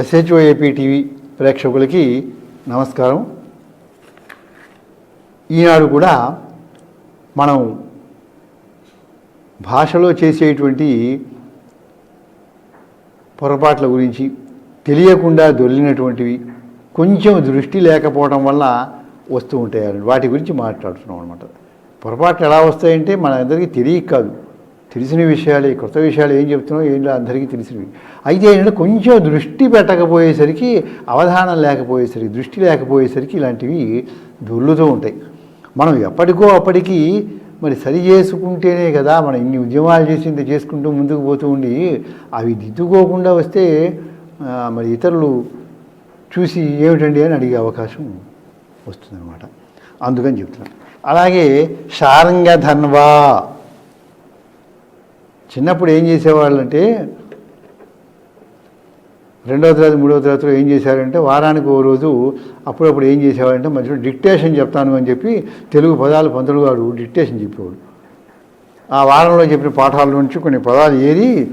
ఎస్హెచ్ఓఏపీ TV ప్రేక్షకులకి నమస్కారం. ఈనాడు కూడా మనం భాషలో చేసేటువంటి పొరపాట్ల గురించి తెలియకుండా దొల్లినటువంటివి కొంచెం దృష్టి లేకపోవడం వల్ల వస్తూ ఉంటాయి వాటి గురించి మాట్లాడుతున్నాం అనమాట పొరపాట్లు ఎలా వస్తాయంటే మన అందరికీ తెలియక కాదు. తెలిసిన విషయాలే కొత్త విషయాలు ఏం చెప్తున్నావు ఏంటో అందరికీ తెలిసినవి. అయితే ఏంటంటే కొంచెం దృష్టి పెట్టకపోయేసరికి అవధానం లేకపోయేసరికి దృష్టి లేకపోయేసరికి ఇలాంటివి దొర్లుతూ ఉంటాయి. మనం ఎప్పటికో అప్పటికి మరి సరి చేసుకుంటేనే కదా మనం ఇన్ని ఉద్యమాలు చేసి ఇంత చేసుకుంటూ ముందుకు పోతూ ఉండి అవి దిద్దుకోకుండా వస్తే మరి ఇతరులు చూసి ఏమిటండి అని అడిగే అవకాశం వస్తుందన్నమాట. అందుకని చెప్తున్నాను. అలాగే శారంగ ధన్వా చిన్నప్పుడు ఏం చేసేవాళ్ళంటే రెండవ తరగతి మూడవ తరగతిలో ఏం చేశారంటే వారానికి ఓ రోజు అప్పుడప్పుడు ఏం చేసేవాడంటే మధ్యలో డిక్టేషన్ చెప్తాను అని చెప్పి తెలుగు పదాలు పంతులు గారు డిక్టేషన్ చెప్పేవాడు ఆ వారంలో చెప్పిన పాఠాల నుంచి కొన్ని పదాలు ఏరి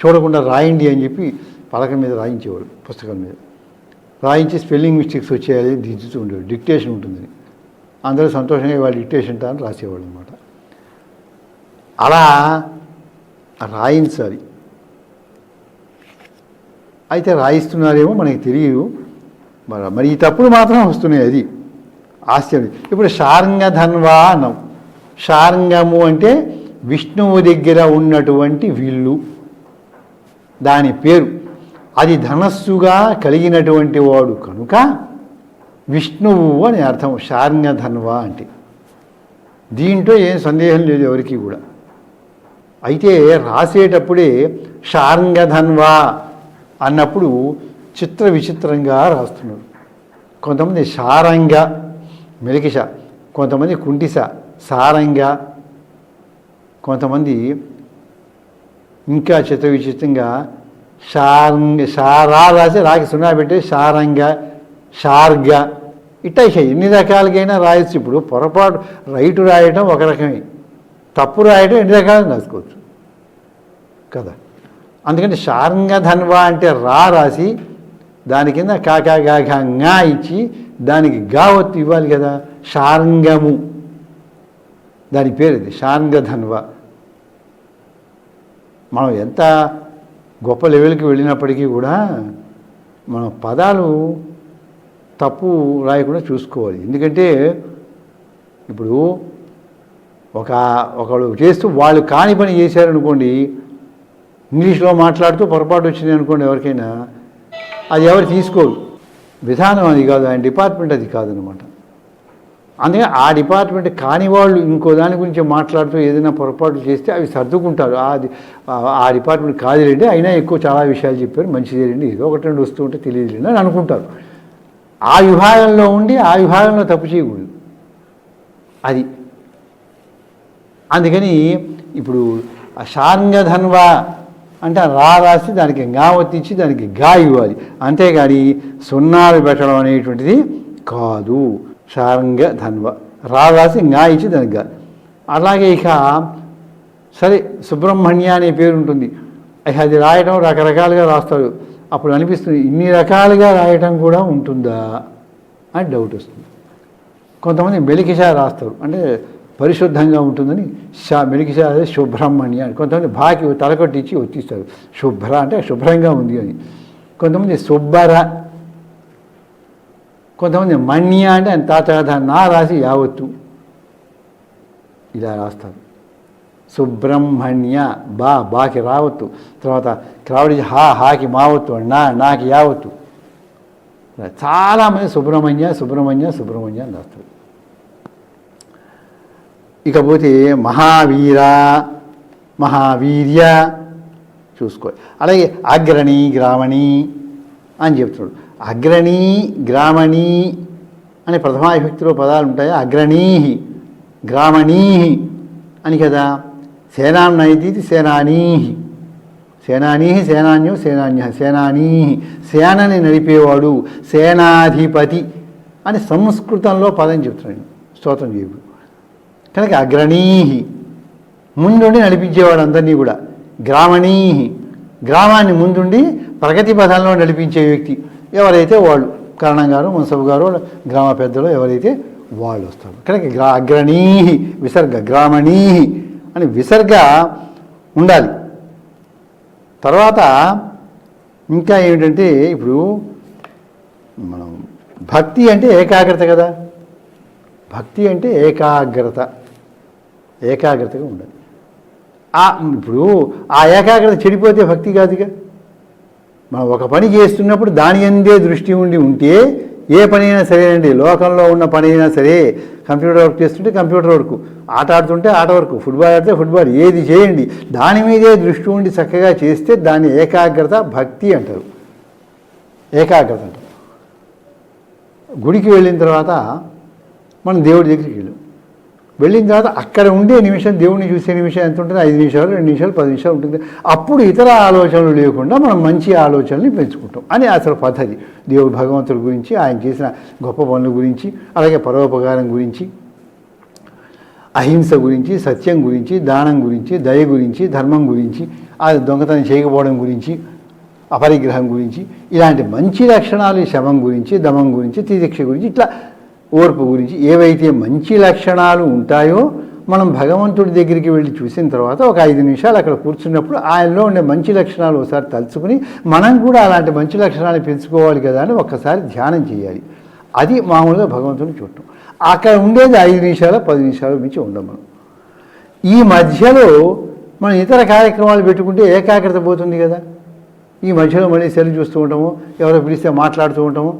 చూడకుండా రాయండి అని చెప్పి పలక మీద రాయించేవాడు పుస్తకం మీద. రాయించి స్పెల్లింగ్ మిస్టేక్స్ వచ్చేయాలి దిద్దుతూ ఉండేవాడు డిక్టేషన్ ఉంటుందని. అందరూ సంతోషంగా వాళ్ళు డిక్టేషన్ అని రాసేవాడు అనమాట అలా రాయించాలి. అయితే రాయిస్తున్నారేమో మనకి తెలియదు మరి మరి ఈ తప్పులు మాత్రం వస్తున్నాయి అది. ఆశ్చర్యం. ఇప్పుడు షారంగధన్వా అన్నాం. షార్ంగము అంటే విష్ణువు దగ్గర ఉన్నటువంటి విల్లు. దాని పేరు. అది ధనస్సుగా కలిగినటువంటి వాడు కనుక విష్ణువు అని అర్థం. షారంగధన్వా అంటే. దీంట్లో ఏం సందేహం లేదు ఎవరికి కూడా. అయితే రాసేటప్పుడే షార్ంగధన్వా అన్నప్పుడు చిత్ర విచిత్రంగా రాస్తున్నారు కొంతమంది షారంగ మెలికిష కొంతమంది కుంటిస సారంగ కొంతమంది ఇంకా చిత్ర విచిత్రంగా షారంగ షారా రాసి రాకి సున్నా పెట్టి షారంగ షార్గ ఇట్ట ఎన్ని రకాలుగైనా రాయొచ్చు. ఇప్పుడు పొరపాటు రైటు రాయటం ఒక రకమే. తప్పు రాయడం ఎన్ని రకాలు రాసుకోవచ్చు? కదా. అందుకని షారంగ ధన్వా అంటే రా రాసి దాని కింద కాకా గాఘా గా ఇచ్చి దానికి గా ఒత్తి ఇవ్వాలి కదా. షారంగము. దాని పేరు ఇది షారంగ ధన్వా మనం ఎంత గొప్ప లెవెల్కి వెళ్ళినప్పటికీ కూడా మన పదాలు తప్పు రాయకుండా చూసుకోవాలి. ఎందుకంటే ఇప్పుడు ఒక ఒకళ్ళు చేస్తూ వాళ్ళు కాని పని చేశారనుకోండి ఇంగ్లీష్లో మాట్లాడుతూ పొరపాటు వచ్చింది అనుకోండి ఎవరికైనా అది ఎవరు తీసుకోరు. విధానం అది కాదు ఆయన డిపార్ట్మెంట్ అది కాదనమాట అందుకే ఆ డిపార్ట్మెంట్ కాని వాళ్ళు ఇంకో దాని గురించి మాట్లాడుతూ ఏదైనా పొరపాటు చేస్తే అవి సర్దుకుంటారు. ఆ ఆ- ఆ డిపార్ట్మెంట్ కాదులేండి అయినా ఎక్కువ చాలా విషయాలు చెప్పారు మంచిదేనండి ఏదో ఒకటి రెండు వస్తూ ఉంటే తెలియదులేండి అని అనుకుంటారు. ఆ విభాగంలో ఉండి ఆ విభాగంలో తప్పు చేయకూడదు. అది అందుకని ఇప్పుడు ఆ అంటే రా రాసి దానికి గా ఒత్తించి దానికి గా ఇవ్వాలి. అంతేగాని సున్నాలు పెట్టడం అనేటువంటిది కాదు. షారంగ ధన్వ రా రాసి గా ఇచ్చి దానికి గా. అలాగే ఇక సరే సుబ్రహ్మణ్య అనే పేరు ఉంటుంది. అది రాయటం రకరకాలుగా రాస్తారు. అప్పుడు అనిపిస్తుంది ఇన్ని రకాలుగా రాయటం కూడా ఉంటుందా? అని డౌట్ వస్తుంది. కొంతమంది మెలికిషా రాస్తారు. అంటే పరిశుద్ధంగా ఉంటుందని షా మెలికిషా అదే శుభ్రమణ్య అని. కొంతమంది బాకి తలకొట్టించి ఒత్తిస్తారు. శుభ్ర అంటే శుభ్రంగా ఉంది అని. కొంతమంది సుబ్బర కొంతమంది మణ్య అంటే ఆయన తాత నా రాసి యావత్తు. ఇలా రాస్తారు. సుబ్రహ్మణ్య బా బాకి రావత్తు. తర్వాత క్రౌడి హా హాకి మావత్తు నా నాకి యావత్తు. చాలామంది సుబ్రహ్మణ్య సుబ్రహ్మణ్య సుబ్రహ్మణ్య అని రాస్తారు. ఇకపోతే మహావీర మహావీర్య చూసుకోవాలి అలాగే అగ్రణి గ్రామణి అని చెప్తున్నాడు. అగ్రణి గ్రామణి అనే ప్రథమాభిభక్తిలో పదాలు ఉంటాయి? అగ్రణీ గ్రామణీ అని కదా. సేనాన్నైతి సేనానీ సేనానీ సేనాన్యం సేనాన్య సేనానీ సేనని నడిపేవాడు సేనాధిపతి అని సంస్కృతంలో పదం చెప్తున్నాడు. స్తోత్రం చేయబడు కనుక అగ్రణీహి. ముందుండి నడిపించేవాడు అందరినీ కూడా. గ్రామణీహి. గ్రామాన్ని ముందుండి ప్రగతి పథంలో నడిపించే వ్యక్తి ఎవరైతే వాళ్ళు కరణం గారు మున్సబు గారు గ్రామ పెద్దలు ఎవరైతే వాళ్ళు వస్తారు. కనుక గ్రా అగ్రణీహి విసర్గ గ్రామణీహి అని విసర్గ ఉండాలి. తర్వాత ఇంకా ఏమిటంటే ఇప్పుడు మనం భక్తి అంటే ఏకాగ్రత కదా. భక్తి అంటే ఏకాగ్రత. ఏకాగ్రతగా ఉండాలి. ఆ ఇప్పుడు ఆ ఏకాగ్రత చెడిపోతే భక్తి కాదుగా. మనం ఒక పని చేస్తున్నప్పుడు దాని అందే దృష్టి ఉండి ఉంటే ఏ పనైనా సరేనండి లోకంలో ఉన్న పని అయినా సరే కంప్యూటర్ వర్క్ చేస్తుంటే కంప్యూటర్ వర్క్ ఆట ఆడుతుంటే ఆట వర్క్ ఫుట్బాల్ ఆడితే ఫుట్బాల్ ఏది చేయండి. దాని మీదే దృష్టి ఉండి చక్కగా చేస్తే దాన్ని ఏకాగ్రత భక్తి అంటారు. ఏకాగ్రత అంటారు. గుడికి వెళ్ళిన తర్వాత మనం దేవుడి దగ్గరికి వెళ్ళాం. వెళ్ళిన తర్వాత అక్కడ ఉండే నిమిషం దేవుడిని చూసే నిమిషం ఎంత ఉంటుంది? ఐదు నిమిషాలు రెండు నిమిషాలు పది నిమిషాలు ఉంటుంది. అప్పుడు ఇతర ఆలోచనలు లేకుండా మనం మంచి ఆలోచనల్ని పెంచుకుంటాం. అని అసలు పద్ధతి. దేవుడు భగవంతుడి గురించి ఆయన చేసిన గొప్ప పనుల గురించి అలాగే పరోపకారం గురించి అహింస గురించి సత్యం గురించి దానం గురించి దయ గురించి ధర్మం గురించి అది దొంగతనం చేయకపోవడం గురించి అపరిగ్రహం గురించి ఇలాంటి మంచి లక్షణాలు శమం గురించి దమం గురించి తిదీక్ష గురించి ఇట్లా ఓర్పు గురించి ఏవైతే మంచి లక్షణాలు ఉంటాయో మనం భగవంతుడి దగ్గరికి వెళ్ళి చూసిన తర్వాత ఒక ఐదు నిమిషాలు అక్కడ కూర్చున్నప్పుడు ఆయనలో ఉండే మంచి లక్షణాలు ఒకసారి తలుచుకుని మనం కూడా అలాంటి మంచి లక్షణాలు పెంచుకోవాలి కదా అని ఒక్కసారి ధ్యానం చేయాలి. అది మామూలుగా భగవంతుని చూడటం అక్కడ ఉండేది ఐదు నిమిషాలు పది నిమిషాలు మించి ఉండం మనం. ఈ మధ్యలో మనం ఇతర కార్యక్రమాలు పెట్టుకుంటే ఏకాగ్రత పోతుంది కదా. ఈ మధ్యలో మళ్ళీ సెల్ చూస్తూ ఉంటాము ఎవరో పిలిస్తే మాట్లాడుతూ ఉంటాము.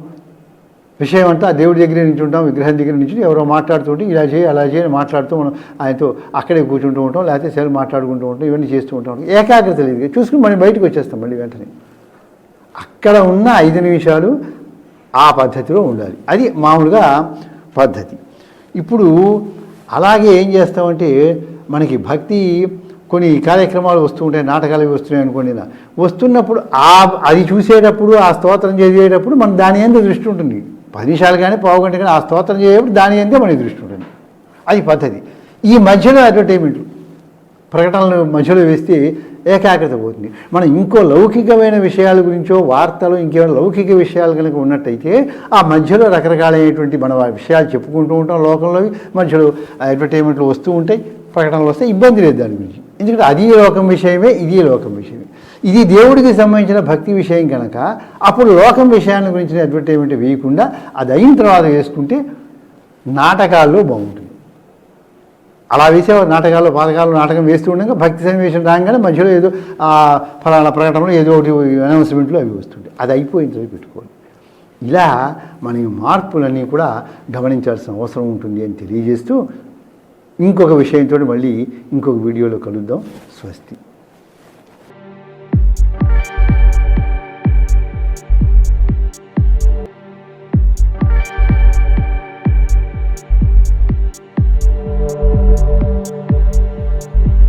విషయం అంతా దేవుడి దగ్గర నుంచి ఉంటాం విగ్రహం దగ్గర నుంచి ఎవరో మాట్లాడుతుంటే ఇలా చేయి అలా చేయి మాట్లాడుతూ మనం ఆయనతో అక్కడే కూర్చుంటూ ఉంటాం లేకపోతే సెల్ మాట్లాడుకుంటూ ఉంటాం ఇవన్నీ చేస్తూ ఉంటాం. ఏకాగ్రత లేదు చూసుకుని మనం బయటకు వచ్చేస్తాం మళ్ళీ వెంటనే. అక్కడ ఉన్న ఐదు నిమిషాలు ఆ పద్ధతిలో ఉండాలి. అది మామూలుగా పద్ధతి. ఇప్పుడు అలాగే ఏం చేస్తామంటే మనకి భక్తి కొన్ని కార్యక్రమాలు వస్తూ ఉంటాయి నాటకాలు వస్తున్నాయి అనుకోండి వస్తున్నప్పుడు ఆ అది చూసేటప్పుడు ఆ స్తోత్రం చదివేటప్పుడు మన దాని మీద దృష్టి ఉంటుంది. పది నిమిషాలు కానీ పావు గంట కానీ ఆ స్తోత్రం చేసేటప్పుడు దాని అంతే మనకి దృష్టి ఉంటుంది. అది పద్ధతి. ఈ మధ్యలో అడ్వర్టైజ్మెంట్ ప్రకటనలు మధ్యలో వేస్తే ఏకాగ్రత పోతుంది. మనం ఇంకో లౌకికమైన విషయాల గురించో వార్తలు ఇంకేమైనా లౌకిక విషయాలు కనుక ఉన్నట్టయితే ఆ మధ్యలో రకరకాలైనటువంటి మన విషయాలు చెప్పుకుంటూ ఉంటాం లోకంలో మధ్యలో అడ్వర్టైజ్మెంట్లు వస్తూ ఉంటాయి ప్రకటనలు వస్తే ఇబ్బంది లేదు దాని గురించి. ఎందుకంటే అది లోకం విషయమే ఇది లోకం విషయమే. ఇది దేవుడికి సంబంధించిన భక్తి విషయం కనుక అప్పుడు లోకం విషయాన్ని గురించిన అడ్వర్టైజ్మెంట్ వేయకుండా అది అయిన తర్వాత వేసుకుంటే నాటకాల్లో బాగుంటుంది. అలా వేసే నాటకాల్లో పాతకాలు నాటకం వేస్తూ ఉండగా భక్తి సన్నివేశం రాగానే మధ్యలో ఏదో ఫలానా ప్రకటనలో ఏదో ఒకటి అనౌన్స్మెంట్లు అవి వస్తుంటాయి. అది అయిపోయిన తర్వాత పెట్టుకోండి ఇలా మన ఈ మార్పులన్నీ కూడా గమనించాల్సిన అవసరం ఉంటుంది అని తెలియజేస్తూ ఇంకొక విషయంతో మళ్ళీ ఇంకొక వీడియోలో కలుద్దాం. స్వస్తి.